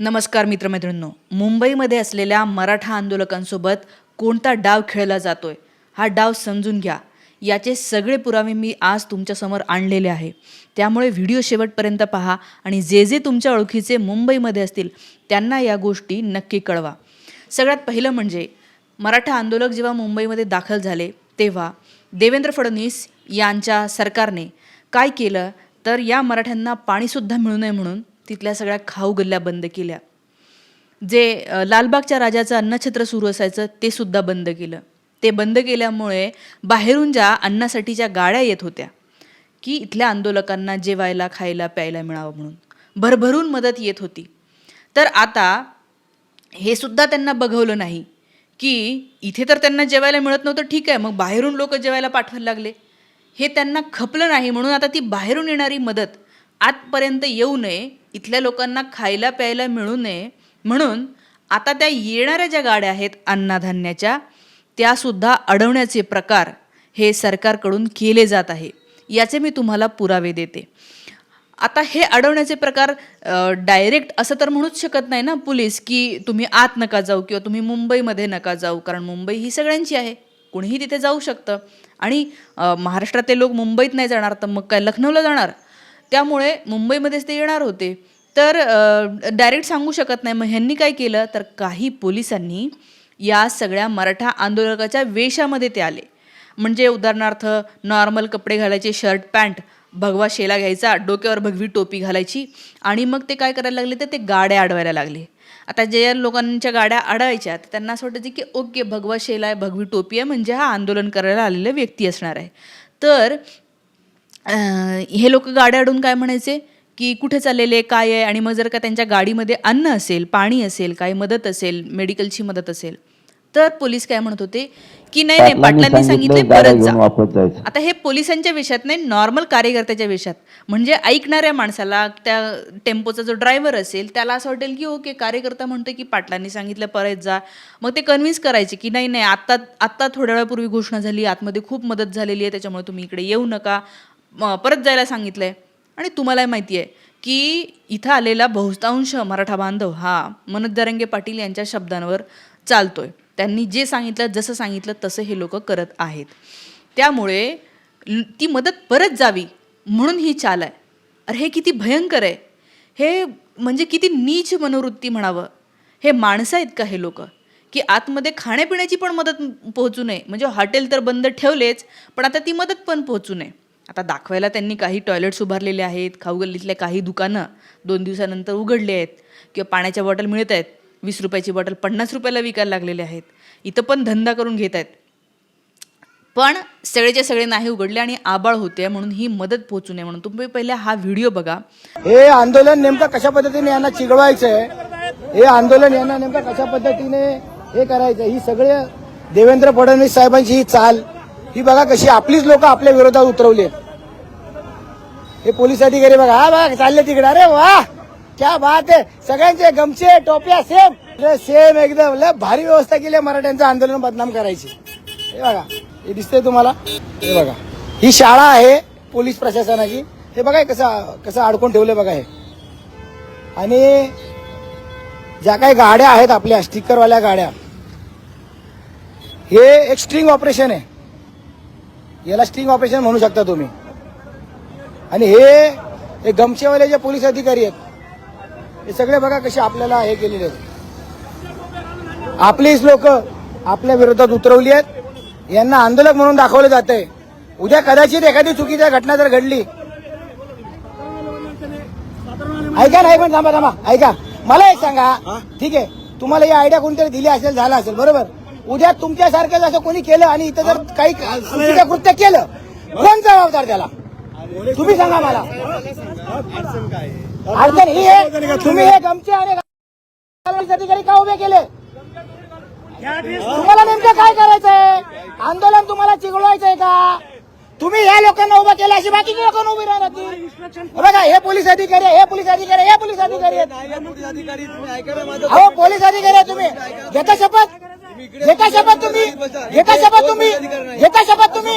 नमस्कार मित्रमैत्रिणींनो. मुंबईमध्ये असलेल्या मराठा आंदोलकांसोबत कोणता डाव खेळला जातोय हा डाव समजून घ्या. याचे सगळे पुरावे मी आज तुमच्यासमोर आणलेले आहे. त्यामुळे व्हिडिओ शेवटपर्यंत पहा आणि जे जे तुमच्या ओळखीचे मुंबईमध्ये असतील त्यांना या गोष्टी नक्की कळवा. सगळ्यात पहिलं म्हणजे मराठा आंदोलक जेव्हा मुंबईमध्ये दाखल झाले तेव्हा देवेंद्र फडणवीस यांच्या सरकारने काय केलं तर या मराठ्यांना पाणीसुद्धा मिळू नये म्हणून तिथल्या सगळ्या खाऊ गल्ल्या बंद केल्या. जे लालबागच्या राजाचं अन्नछत्र सुरू असायचं ते सुद्धा बंद केलं. ते बंद केल्यामुळे बाहेरून ज्या अन्नासाठीच्या गाड्या येत होत्या की इथल्या आंदोलकांना जेवायला खायला प्यायला मिळावं म्हणून. भरभरून मदत येत होती. तर आता हे सुद्धा त्यांना बघवलं नाही की इथे तर त्यांना जेवायला मिळत नव्हतं ठीक आहे मग बाहेरून लोक जेवायला पाठवायला लागले. हे त्यांना खपलं नाही म्हणून आता ती बाहेरून येणारी मदत आतपर्यंत येऊ नये इथल्या लोकांना खायला प्यायला मिळू नये म्हणून आता त्या येणाऱ्या ज्या गाड्या आहेत अन्नधान्याच्या त्यासुद्धा अडवण्याचे प्रकार हे सरकारकडून केले जात आहे. याचे मी तुम्हाला पुरावे देते. आता हे अडवण्याचे प्रकार डायरेक्ट असं तर म्हणूच शकत नाही ना पोलीस की तुम्ही आत नका जाऊ किंवा तुम्ही मुंबईमध्ये नका जाऊ कारण मुंबई ही सगळ्यांची आहे. कुणीही तिथे जाऊ शकतं. आणि महाराष्ट्रातले लोक मुंबईत नाही जाणार तर मग काय लखनौला जाणार? त्यामुळे मुंबईमध्येच ते येणार होते. तर डायरेक्ट सांगू शकत नाही. मग ह्यांनी काय केलं? तर काही पोलिसांनी या सगळ्या मराठा आंदोलकाच्या वेशामध्ये ते आले. म्हणजे उदाहरणार्थ नॉर्मल कपडे घालायचे शर्ट पॅन्ट भगवा शेला घ्यायचा डोक्यावर भगवी टोपी घालायची आणि मग ते काय करायला लागले? तर ते गाड्या अडवायला लागले. आता जे लोकांच्या गाड्या अडवायच्या तर त्यांना असं वाटायचं की ओके भगवा शेला आहे भगवी टोपी आहे म्हणजे हा आंदोलन करायला आलेला व्यक्ती असणार आहे. तर हे लोक गाड्या अडून काय म्हणायचे? की कुठे चाललेले काय आहे? आणि मग जर का त्यांच्या गाडीमध्ये अन्न असेल पाणी असेल काही मदत असेल मेडिकलची मदत असेल तर पोलीस काय म्हणत होते? की नाही नाही पाटलांनी सांगितले परत जा. आता हे पोलिसांच्या वेशात नाही नॉर्मल कार्यकर्त्याच्या वेशात. म्हणजे ऐकणाऱ्या माणसाला त्या टेम्पोचा जो ड्रायव्हर असेल त्याला असं वाटेल की ओके कार्यकर्ता म्हणतोय की पाटलांनी सांगितलं परत जा. मग ते कन्व्हिन्स करायचे की नाही नाही आत्ता आत्ता थोड्या वेळापूर्वी घोषणा झाली आतमध्ये खूप मदत झालेली आहे त्याच्यामुळे तुम्ही इकडे येऊ नका. म, परत जायला सांगितलं आहे आणि तुम्हालाही माहिती आहे की इथं आलेला बहुतांश मराठा बांधव हा मनोजदारंगे पाटील यांच्या शब्दांवर चालतो आहे त्यांनी जे सांगितलं जसं सांगितलं तसं हे लोक करत आहेत. त्यामुळे ती मदत परत जावी म्हणून ही चाल आहे. अरे हे किती भयंकर आहे. हे म्हणजे किती नीच मनोवृत्ती म्हणावं. हे माणसं आहेत का हे लोक? की आतमध्ये खाण्यापिण्याची पण मदत पोहोचू नये. म्हणजे हॉटेल तर बंद ठेवलेच पण आता ती मदत पण पोहोचू नये. आता दाखवायला त्यांनी काही टॉयलेट्स उभारलेले आहेत खाऊ काही दुकानं दोन दिवसानंतर उघडली आहेत किंवा पाण्याच्या बॉटल मिळत आहेत वीस रुपयाची बॉटल पन्नास रुपयाला विकायला लागलेले आहेत. इथं पण धंदा करून घेत आहेत. पण सगळेचे सगळे नाही उघडले आणि आबाळ होते म्हणून ही मदत पोहोचू नये म्हणून. तुम्ही पहिले हा व्हिडिओ बघा. हे आंदोलन नेमकं कशा पद्धतीने यांना चिघळवायचंय? हे आंदोलन यांना नेमकं कशा पद्धतीने हे करायचं ही सगळे देवेंद्र फडणवीस साहेबांची ही चाल. ही बघा कशी आपलीच लोक आपल्या विरोधात उतरवली हे पोलीस अधिकारी बघा हा बघा चालले तिकडे अरे वा! क्या बात आहे सगळ्यांचे गमचे टोप्या सेम सेम एकदम लय भारी व्यवस्था केली मराठ्यांचं आंदोलन बदनाम करायची. हे बघा हे दिसतंय तुम्हाला? हे बघा ही शाळा आहे पोलीस प्रशासनाची. हे बघा कसं कसं अडकून ठेवलंय बघा हे. आणि ज्या काही गाड्या आहेत आपल्या स्टिकरवाल्या गाड्या हे एक स्ट्रिंग ऑपरेशन आहे. याला स्ट्रिंग ऑपरेशन म्हणू शकता तुम्ही. आणि हे हे गमछेवाले जे पोलीस अधिकारी आहेत. हे सगळे बघा कसे आपल्याला हे केलेले आहेत. आपलीच लोक आपल्या विरोधात उतरवली आहेत. यांना आंदोलक म्हणून दाखवलं जात आहे उद्या कदाचित एखादी चुकीची घटना जर घडली. ऐका नाही पण थांबा थांबा. ऐका. मला एक सांगा. ठीक आहे. तुम्हाला ही आयडिया कोणतरी दिली असेल झाला असेल. बरोबर? उद्या तुमच्यासारखं जसं कोणी केलं आणि इथं जर काही चुकीचं कृत्य केलं कोण जबाबदार त्याला? तुम्ही सांगा मला. अडचण ही आहे तुम्ही हे गमचे आणि अधिकारी का उभे केले? तुम्हाला नेमकं काय करायचंय? आंदोलन तुम्हाला चिघळवायचंय का? तुम्ही या लोकांना उभं केलं अशी बाकीची लोक उभी राहणार. बघा हे पोलीस अधिकारी आहे, हे पोलीस अधिकारी हे पोलीस अधिकारी आहेत. अहो पोलीस अधिकारी आहे तुम्ही. घेता शपथ? घेता शपथ तुम्ही घेता शपथ तुम्ही घेता शपथ तुम्ही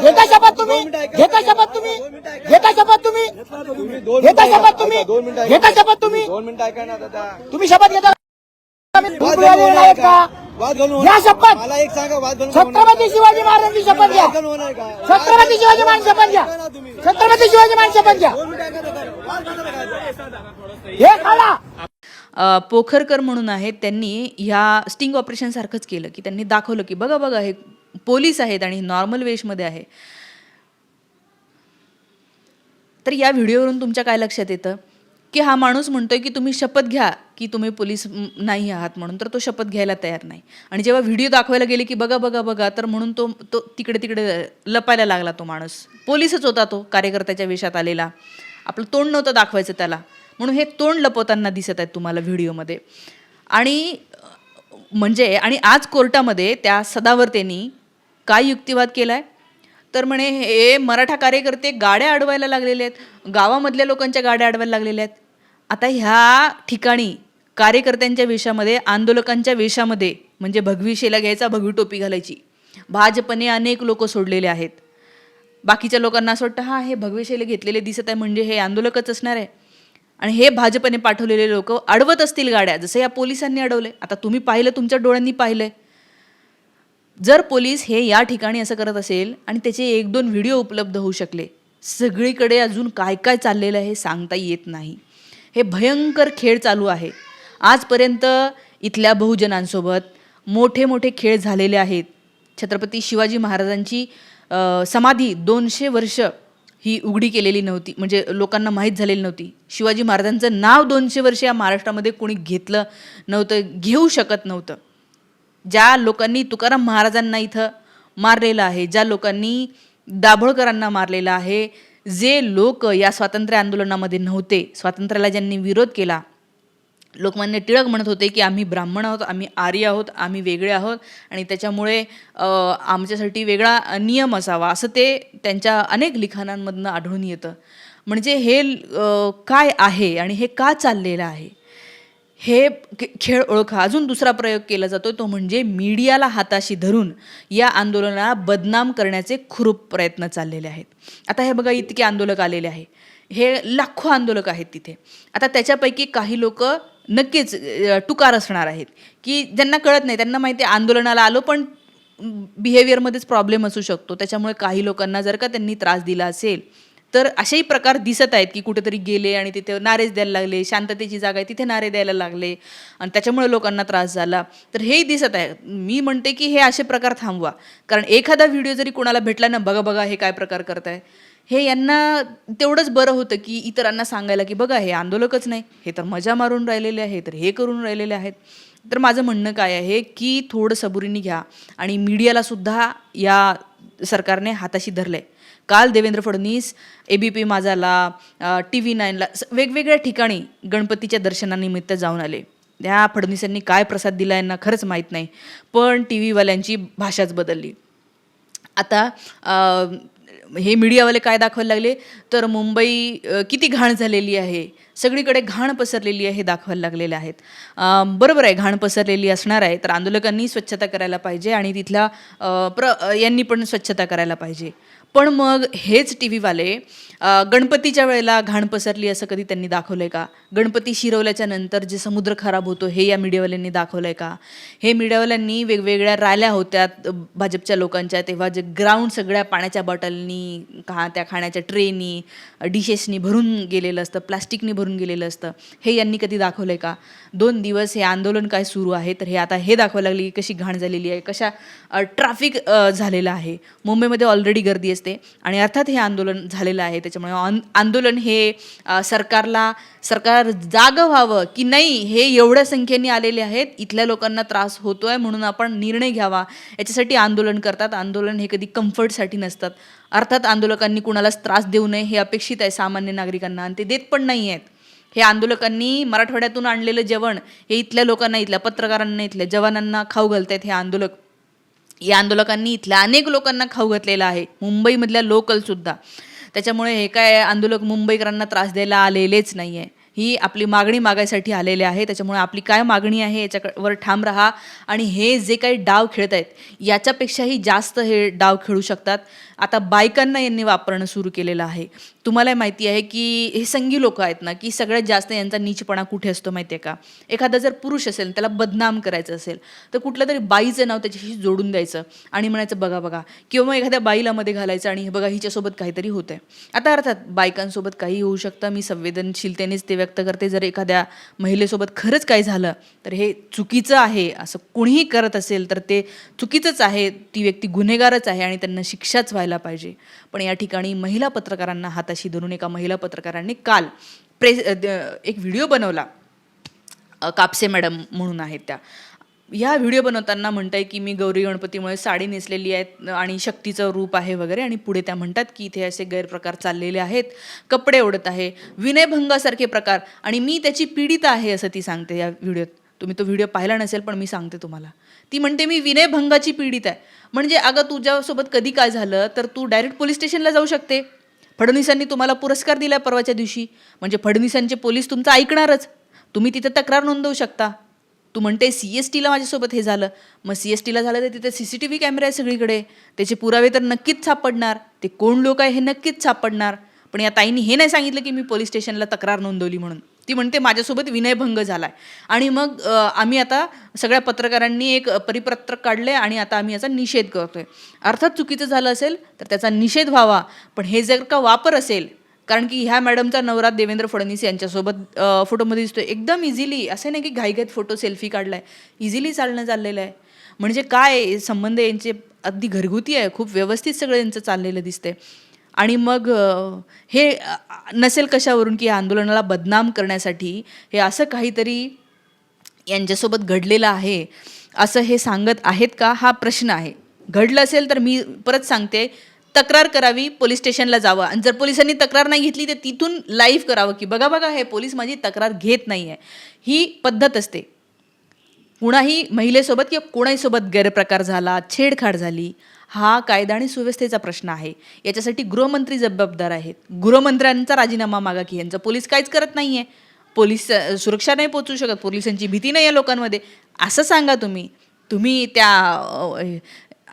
घेता शपथ तुम्ही घेता शपथ तुम्ही घेता शपथ तुम्ही घेता शपथ तुम्ही घेता शपथ तुम्ही तुम्ही शपथ घेता होणार शपथ मला एक सांगा वाद घालून होणार छत्रपती शिवाजी महाराजांची शपथ घ्या. छत्रपती शिवाजी महाराज शपथ घ्या. छत्रपती शिवाजी महाराज शपथ घ्या. हे काढा. अ, पोखरकर म्हणून आहेत त्यांनी ह्या स्टिंग ऑपरेशनसारखंच केलं की त्यांनी दाखवलं की बघा बघा हे पोलीस आहेत आणि नॉर्मल वेशमध्ये आहे. तर या व्हिडिओवरून तुमच्या काय लक्षात येतं? की हा माणूस म्हणतोय की तुम्ही शपथ घ्या की तुम्ही पोलीस नाही आहात म्हणून. तर तो शपथ घ्यायला तयार नाही. आणि जेव्हा व्हिडिओ दाखवायला गेले की बघा बघा बघा तर म्हणून तो तो तिकडे तिकडे लपायला लागला तो माणूस. पोलीसच होता तो कार्यकर्त्याच्या वेशात आलेला. आपलं तोंड नव्हतं दाखवायचं त्याला. म्हणून हे तोंड लपवताना दिसत आहेत तुम्हाला व्हिडिओमध्ये. आणि म्हणजे आणि आज कोर्टामध्ये त्या सदावर्तेनी काय युक्तिवाद केला आहे तर म्हणे हे मराठा कार्यकर्ते गाड्या अडवायला लागलेले आहेत. गावामधल्या लोकांच्या गाड्या अडवायला लागलेल्या आहेत. आता ह्या ठिकाणी कार्यकर्त्यांच्या वेशामध्ये आंदोलकांच्या वेशामध्ये म्हणजे भगवीशेला घ्यायचा भगवी टोपी घालायची. भाजपने अनेक लोक सोडलेले आहेत. बाकीच्या लोकांना असं वाटतं हां हे भगवेशैले घेतलेले दिसत आहे म्हणजे हे आंदोलकच असणार आहे. आणि हे भाजपने पाठवलेले लोक अडवत असतील गाड्या जसं या पोलिसांनी अडवले आता तुम्ही पाहिलं तुमच्या डोळ्यांनी पाहिलंय. जर पोलीस हे या ठिकाणी असं करत असेल आणि त्याचे एक दोन व्हिडिओ उपलब्ध होऊ शकले सगळीकडे अजून काय काय चाललेलं आहे हे सांगता येत नाही. हे भयंकर खेळ चालू आहे. आजपर्यंत इथल्या बहुजनांसोबत मोठे मोठे खेळ झालेले आहेत. छत्रपती शिवाजी महाराजांची समाधी दोनशे वर्ष ही उघडी केलेली नव्हती. म्हणजे लोकांना माहीत झालेली नव्हती. शिवाजी महाराजांचं नाव दोनशे वर्ष या महाराष्ट्रामध्ये कोणी घेतलं नव्हतं घेऊ शकत नव्हतं. ज्या लोकांनी तुकाराम महाराजांना इथं मारलेलं आहे ज्या लोकांनी दाभोळकरांना मारलेलं आहे जे लोक या स्वातंत्र्य आंदोलनामध्ये नव्हते स्वातंत्र्याला ज्यांनी विरोध केला लोकमान्य टिळक म्हणत होते की आम्ही ब्राह्मण आहोत आम्ही आर्य आहोत आम्ही वेगळे आहोत आणि त्याच्यामुळे आमच्यासाठी वेगळा नियम असावा असं ते त्यांच्या अनेक लिखाणांमधनं आढळून येतं. म्हणजे हे काय आहे आणि हे का चाललेलं आहे? हे खे- खेळ ओळखा. अजून दुसरा प्रयोग केला जातो तो म्हणजे मीडियाला हाताशी धरून या आंदोलनाला बदनाम करण्याचे खुरूप प्रयत्न चाललेले आहेत. आता हे बघा इतके आंदोलक आलेले आहे. हे लाखो आंदोलक आहेत तिथे. आता त्याच्यापैकी काही लोक नक्कीच टुकार असणार आहेत. की ज्यांना कळत नाही त्यांना माहिती आहे आंदोलनाला आलो पण बिहेवियरमध्येच प्रॉब्लेम असू शकतो. त्याच्यामुळे काही लोकांना जर का त्यांनी त्रास दिला असेल तर असेही प्रकार दिसत आहेत की कुठेतरी गेले आणि तिथे नारेच द्यायला लागले शांततेची जागा आहे तिथे नारे द्यायला लागले आणि त्याच्यामुळे लोकांना त्रास झाला. तर हेही दिसत आहे. मी म्हणते की हे असे प्रकार थांबवा. कारण एखादा व्हिडिओ जरी कोणाला भेटला ना बघा बघा हे काय प्रकार करताय. हे यांना तेवढंच बरं होतं की इतरांना सांगायला की बघा हे आंदोलकच नाही हे तर मजा मारून राहिलेले आहे तर हे करून राहिलेले आहेत. तर माझं म्हणणं काय आहे की थोडं सबुरीने घ्या आणि मीडियालासुद्धा या सरकारने हाताशी धरलंय. काल Devendra Fadnavis A B P माझाला T V नाईनला वेगवेगळ्या ठिकाणी गणपतीच्या दर्शनानिमित्त जाऊन आले. त्या फडणवीसांनी काय प्रसाद दिला यांना खरंच माहीत नाही पण टी व्हीवाल्यांची भाषाच बदलली. आता हे मीडियावाले काय दाखवायला लागले? तर मुंबई किती घाण झालेली आहे? सगळीकडे घाण पसरलेली आहे हे दाखवायला लागलेले आहेत. बरोबर आहे घाण पसरलेली असणार आहे तर आंदोलकांनी स्वच्छता करायला पाहिजे आणि तिथला प्र यांनी पण स्वच्छता करायला पाहिजे. पण मग हेच टी व्हीवाले गणपतीच्या वेळेला घाण पसरली असं कधी त्यांनी दाखवलं आहे का? गणपती शिरवल्याच्या नंतर जे समुद्र खराब होतो हे या मीडियावाल्यांनी दाखवलं आहे का? हे मीडियावाल्यांनी वेगवेगळ्या राल्या होत्या भाजपच्या लोकांच्या तेव्हा जे ग्राउंड सगळ्या पाण्याच्या बॉटलनी खा त्या खाण्याच्या ट्रेनी डिशेसनी भरून गेलेलं असतं प्लास्टिकनी भरून गेलेलं असतं हे यांनी कधी दाखवलं आहे का? दोन दिवस हे आंदोलन काय सुरू आहे? तर हे आता हे दाखवायला लागली की कशी घाण झालेली आहे कशा ट्रॅफिक झालेलं आहे. मुंबईमध्ये ऑलरेडी गर्दी असते आणि अर्थात हे आंदोलन झालेलं आहे. त्याच्यामुळे आन- आंदोलन हे सरकारला सरकार जागं व्हावं की नाही हे एवढ्या संख्येने आलेले आहेत. इथल्या लोकांना त्रास होतो आहे म्हणून आपण निर्णय घ्यावा. याच्यासाठी आंदोलन करतात. आंदोलन हे कधी कम्फर्टसाठी नसतात. अर्थात आंदोलकांनी कुणालाच त्रास देऊ नये हे अपेक्षित आहे सामान्य नागरिकांना आणि ते देत पण नाही आहेत हे आंदोलकांनी मराठवाड्यातून आणलेलं जेवण हे इथल्या लोकांना इथल्या पत्रकारांना इथल्या जवानांना खाऊ घालतायत हे आंदोलक. या आंदोलकांनी इथल्या अनेक लोकांना खाऊ घातलेला आहे. मुंबईमधल्या लोकलसुद्धा त्याच्यामुळे हे काय आंदोलक मुंबईकरांना त्रास द्यायला आलेलेच नाही आहे ही आपली मागणी मागायसाठी आलेले आहे. त्याच्यामुळे आपली काय मागणी आहे याच्यावर ठाम राहा. आणि हे जे काही डाव खेळत आहेत याच्यापेक्षाही जास्त हे डाव खेळू शकतात. आता बायकांना यांनी वापरणं सुरू केलेलं आहे. तुम्हाला माहिती आहे की हे संगी लोक आहेत ना की सगळ्यात जास्त यांचा नीचपणा कुठे असतो माहिती आहे का? एखादा जर पुरुष असेल त्याला बदनाम करायचं असेल तर कुठलं तरी बाईचं नाव त्याच्याशी जोडून द्यायचं आणि म्हणायचं बघा बघा. किंवा मग एखाद्या बाईला मध्ये घालायचं आणि हे बघा हिच्यासोबत काहीतरी होतं आहे आता अर्थात बायकांसोबत काही होऊ शकतं. मी संवेदनशीलतेनेच ते व्यक्त करते. जर एखाद्या महिलेसोबत खरंच काही झालं तर हे चुकीचं आहे असं कुणीही करत असेल तर ते चुकीचंच आहे. ती व्यक्ती गुन्हेगारच आहे आणि त्यांना शिक्षाच व्हायला पाहिजे. पण या ठिकाणी महिला पत्रकारांना हाताशी धरून एका महिला पत्रकारांनी काल प्रेस एक व्हिडिओ बनवला. कापसे मॅडम म्हणून आहेत त्या. ह्या व्हिडिओ बनवताना म्हणताय की मी गौरी गणपतीमुळे साडी नेसलेली आहे आणि शक्तीचं रूप आहे वगैरे. आणि पुढे त्या म्हणतात की इथे असे गैरप्रकार चाललेले आहेत. कपडे ओढत आहे. विनयभंगासारखे प्रकार. आणि मी त्याची पीडित आहे असं ती सांगते या व्हिडिओत. तुम्ही तो व्हिडिओ पाहिला नसेल पण मी सांगते तुम्हाला. ती म्हणते मी विनयभंगाची पीडित आहे. म्हणजे अगं तुझ्यासोबत कधी काय झालं तर तू डायरेक्ट पोलीस स्टेशनला जाऊ शकते. फडणवीसांनी तुम्हाला पुरस्कार दिला परवाच्या दिवशी. म्हणजे फडणवीसांचे पोलीस तुमचं ऐकणारच. तुम्ही तिथं तक्रार नोंदवू शकता. तू म्हणते सी एस टीला माझ्यासोबत हे झालं. मग सी एस टीला झालं तर तिथे सी सी टी व्ही कॅमेरे आहे सगळीकडे. त्याचे पुरावे तर नक्कीच सापडणार. ते कोण लोक आहे हे नक्कीच सापडणार. पण या ताईंनी हे नाही सांगितलं की मी पोलीस स्टेशनला तक्रार नोंदवली म्हणून. ती म्हणते माझ्यासोबत विनयभंग झाला आहे आणि मग आम्ही आता सगळ्या पत्रकारांनी एक परिपत्रक काढले आणि आता आम्ही याचा निषेध करतोय. अर्थात चुकीचं झालं असेल तर त्याचा निषेध व्हावा. पण हे जर का वापर असेल कारण की ह्या मॅडमचा नवरा देवेंद्र फडणवीस यांच्यासोबत फोटोमध्ये दिसतोय. एकदम इझिली असं नाही की घाईघाईत फोटो सेल्फी काढलाय. इझिली चालणं चाललेलं आहे. म्हणजे काय संबंध यांचे अगदी घरगुती आहे. खूप व्यवस्थित सगळं यांचं चाललेलं दिसतंय. आणि मग हे नसेल कशावरून की या आंदोलनाला बदनाम करण्यासाठी हे असं काहीतरी यांच्यासोबत घडलेलं आहे असं हे सांगत आहेत का? हा प्रश्न आहे. घडलं असेल तर मी परत सांगते. तक्रार करावी पोलीस स्टेशनला जावं. आणि जर पोलिसांनी तक्रार नाही घेतली तर तिथून लाईव्ह करावं की बघा बघा हे पोलीस माझी तक्रार घेत नाही आहे ही पद्धत असते. कुणाही महिलेसोबत किंवा कोणाहीसोबत गैरप्रकार झाला छेडछाड झाली हा कायदा आणि सुव्यवस्थेचा प्रश्न आहे. याच्यासाठी गृहमंत्री जबाबदार आहेत. गृहमंत्र्यांचा राजीनामा मागा की यांचं पोलीस काहीच करत नाही आहे पोलीस सुरक्षा नाही पोचू शकत. पोलिसांची भीती नाही आहे लोकांमध्ये. असं सांगा तुम्ही. तुम्ही त्या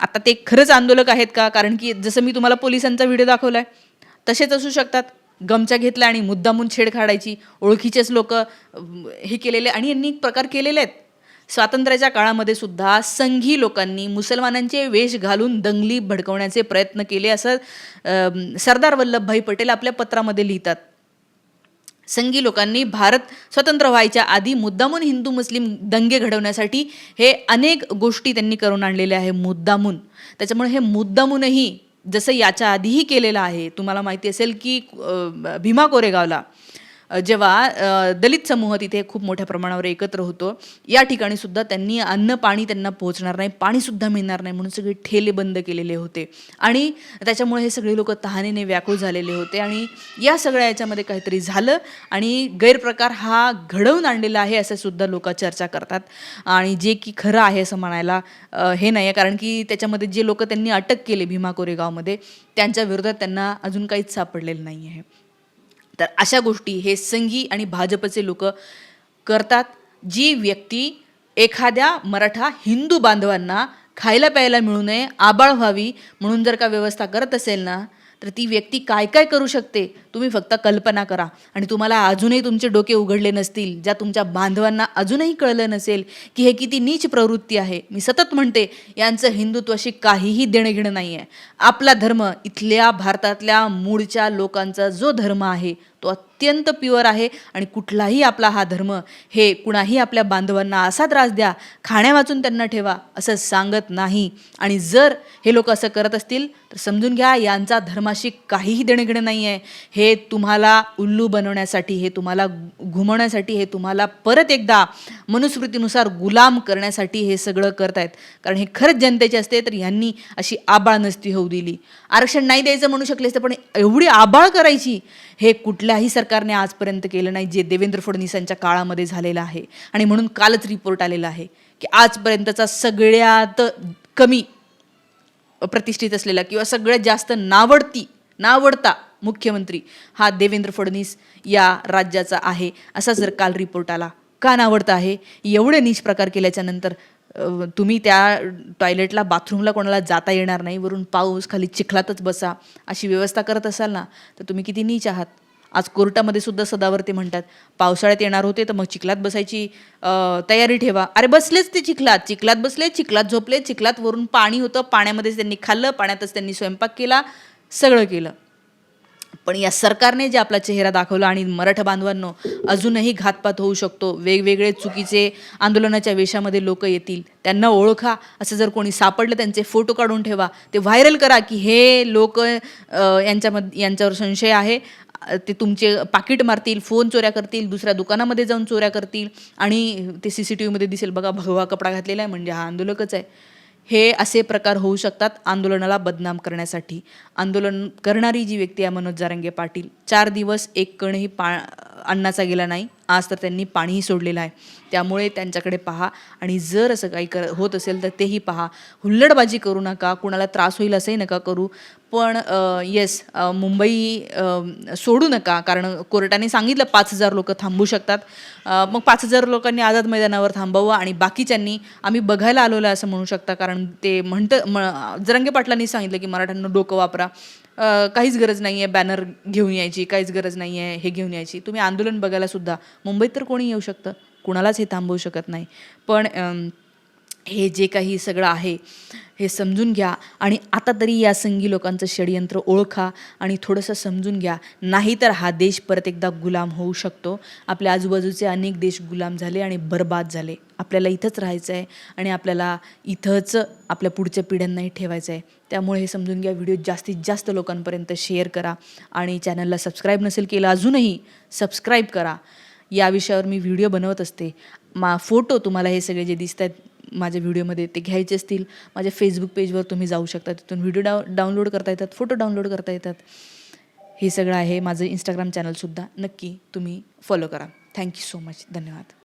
आता ते खरंच आंदोलक आहेत का? कारण की जसं मी तुम्हाला पोलिसांचा व्हिडिओ दाखवला आहे तसेच असू शकतात. गमच्या घेतल्या आणि मुद्दामून छेड काढायची ओळखीचेच लोक हे केलेले आणि यांनी प्रकार केलेले आहेत. स्वातंत्र्याच्या काळामध्ये सुद्धा संघी लोकांनी मुसलमानांचे वेश घालून दंगली भडकवण्याचे प्रयत्न केले असं सरदार वल्लभभाई पटेल आपल्या पत्रामध्ये लिहितात. संघी लोकांनी भारत स्वतंत्र व्हायच्या आधी मुद्दामून हिंदू मुस्लिम दंगे घडवण्यासाठी हे अनेक गोष्टी त्यांनी करून आणलेल्या आहे मुद्दामून. त्याच्यामुळे हे मुद्दामूनही जसं याच्या आधीही केलेलं आहे तुम्हाला माहिती असेल की भीमा कोरेगावला जेव्हा दलित समूह तिथे खूप मोठ्या प्रमाणावर एकत्र होतो या ठिकाणी सुद्धा त्यांनी अन्न पाणी त्यांना पोहोचणार नाही पाणीसुद्धा मिळणार नाही म्हणून सगळे ठेले बंद केलेले होते. आणि त्याच्यामुळे हे सगळे लोक तहानेने व्याकुळ झालेले होते आणि या सगळ्या याच्यामध्ये काहीतरी झालं आणि गैरप्रकार हा घडवून आणलेला आहे असं सुद्धा लोक चर्चा करतात. आणि जे की खरं आहे असं म्हणायला हे नाही आहे कारण की त्याच्यामध्ये जे लोक त्यांनी अटक केले भीमा कोरेगावमध्ये त्यांच्या विरोधात त्यांना अजून काहीच सापडलेलं नाही आहे तर अशा गोष्टी हे संघी आणि भाजपचे लोक करतात. जी व्यक्ती एखाद्या मराठा हिंदू बांधवांना खायला प्यायला मिळू नये आबाळ व्हावी म्हणून जर का व्यवस्था करत असेल ना तर ती व्यक्ती काय काय करू शकते तुम्ही फक्त कल्पना करा. आणि तुम्हाला अजूनही तुमचे डोके उघडले नसतील ज्या तुमच्या बांधवांना अजूनही कळलं नसेल की हे किती नीच प्रवृत्ती आहे. मी सतत म्हणते यांचं हिंदुत्वाशी काहीही देणं घेणं नाही आहे आपला धर्म इथल्या भारतातल्या मूळच्या लोकांचा जो धर्म आहे तो अत्यंत प्युअर आहे आणि कुठलाही आपला हा धर्म हे कुणाही आपल्या बांधवांना असा त्रास द्या खाण्या वाचून त्यांना ठेवा असं सांगत नाही. आणि जर हे लोक असं करत असतील तर समजून घ्या यांचा धर्माशी काहीही देणं घेणं नाही आहे हे तुम्हाला उल्लू बनवण्यासाठी हे तुम्हाला घुमवण्यासाठी हे तुम्हाला परत एकदा मनुस्मृतीनुसार गुलाम करण्यासाठी हे सगळं करतायत. कारण हे खरंच जनतेचे असते तर यांनी अशी आबाळ नसती होऊ दिली. आरक्षण नाही द्यायचं म्हणू शकले असते पण एवढी आबाळ करायची हे कुठल्या कुठल्याही सरकारने आजपर्यंत केलं नाही जे देवेंद्र फडणवीसांच्या काळामध्ये झालेलं आहे. आणि म्हणून कालच रिपोर्ट आलेला आहे की आजपर्यंतचा सगळ्यात कमी प्रतिष्ठित असलेला किंवा सगळ्यात जास्त नावडती नावडता मुख्यमंत्री हा देवेंद्र फडणवीस या राज्याचा आहे असा जर काल रिपोर्ट आला. का नावडता आहे? एवढे नीच प्रकार केल्याच्यानंतर तुम्ही त्या टॉयलेटला बाथरूमला कोणाला जाता येणार नाही वरून पाऊस खाली चिखलातच बसा अशी व्यवस्था करत असाल ना तर तुम्ही किती नीच आहात? आज कोर्टामध्ये सुद्धा सदावर्ते म्हणतात पावसाळ्यात येणार होते तर मग चिखलात बसायची तयारी ठेवा. अरे बसलेच ते चिखलात चिखलात बसले चिखलात झोपले चिखलात वरून पाणी होतं पाण्यामध्येच त्यांनी खाल्लं पाण्यातच त्यांनी स्वयंपाक केला सगळं केलं. पण या सरकारने जे आपला चेहरा दाखवला आणि मराठा बांधवांनो अजूनही घातपात होऊ शकतो. वेगवेगळे चुकीचे आंदोलनाच्या वेशामध्ये लोक येतील. त्यांना ओळखा. असं जर कोणी सापडलं त्यांचे फोटो काढून ठेवा. ते व्हायरल करा की हे लोक यांच्यामध्ये यांच्यावर संशय आहे. ते तुमचे पाकिट मारतील फोन चोऱ्या करतील दुसऱ्या दुकानामध्ये जाऊन चोऱ्या करतील आणि ते सी सी टी व्हीमध्ये दिसेल बघा भगवा कपडा घातलेला आहे म्हणजे हा आंदोलकच आहे. हे असे प्रकार होऊ शकतात आंदोलनाला बदनाम करण्यासाठी. आंदोलन करणारी जी व्यक्ती आहे मनोज जारंगे पाटील चार दिवस एक कणही पा अन्नाचा गेला नाही. आज तर त्यांनी पाणीही सोडलेलं आहे. त्यामुळे त्यांच्याकडे पहा आणि जर असं काही कर होत असेल तर तेही पहा. हुल्लडबाजी करू नका कुणाला त्रास होईल असंही नका करू. पण येस मुंबई सोडू नका कारण कोर्टाने सांगितलं पाच हजार लोक थांबू शकतात. मग पाच हजार लोकांनी आझाद मैदानावर थांबावं आणि बाकीच्यांनी आम्ही बघायला आलोलं असं म्हणू शकता कारण ते म्हणतं म जरंगे पाटलांनी सांगितलं की मराठ्यांना डोकं वापरा. काहीच गरज नाही आहे बॅनर घेऊन यायची काहीच गरज नाही आहे हे घेऊन यायची. तुम्ही आंदोलन बघायला सुद्धा मुंबईत तर कोणी येऊ शकतं. कुणालाच हे थांबवू शकत नाही. पण हे जे काही सगळं आहे हे समजून घ्या आणि आता तरी या संगी लोकांचं षडयंत्र ओळखा आणि थोडंसं समजून घ्या. नाहीतर हा देश परत एकदा गुलाम होऊ शकतो. आपल्या आजूबाजूचे अनेक देश गुलाम झाले आणि बर्बाद झाले. आपल्याला इथंच राहायचं आहे आणि आपल्याला इथंच आपल्या पुढच्या पिढ्यांनाही ठेवायचं आहे त्यामुळे हे समजून घ्या. व्हिडिओ जास्तीत जास्त लोकांपर्यंत शेअर करा आणि चॅनलला सबस्क्राईब नसेल केलं अजूनही सबस्क्राईब करा. या विषयावर मी व्हिडिओ बनवत असते. मा फोटो तुम्हाला हे सगळे जे दिसत आहेत माझ्या व्हिडिओमध्ये ते घ्यायचे असतील. माझ्या फेसबुक पेजवर तुम्ही जाऊ शकता. तिथून व्हिडिओ डाउ डाउनलोड करता येतात फोटो डाउनलोड करता येतात. हे सगळं आहे माझं इंस्टाग्राम चॅनलसुद्धा नक्की तुम्ही फॉलो करा. थँक्यू सो मच धन्यवाद.